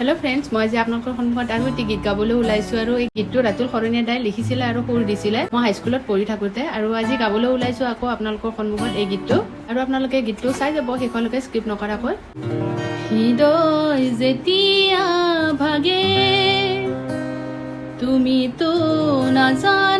Hello friends মই আজি আপোনালোকৰ সন্মুখত আৰু এটি গীত গাবলৈ ওলাইছোঁ আৰু এই গীতটো ৰাতুল শৰণীয়া দাই লিখিছিলে আৰু সুৰ দিছিলে। মই হাইস্কুলত পঢ়ি থাকোঁতে আৰু আজি গাবলৈ ওলাইছোঁ আকৌ আপোনালোকৰ সন্মুখত এই গীতটো। আৰু আপোনালোকে গীতটো চাই যাব শেষলৈকে স্কিপ নকৰাকৈ। যেতিয়া ভাগে তুমিতো নাজানা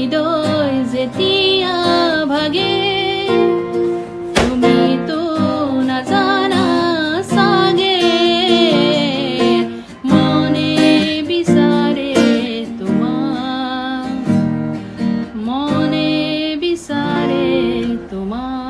হৃদয় যেতিয়া ভাগে তুমি তো না জানা সাগে। মনে বিচারে তোমার মনে বিচারে তোমার।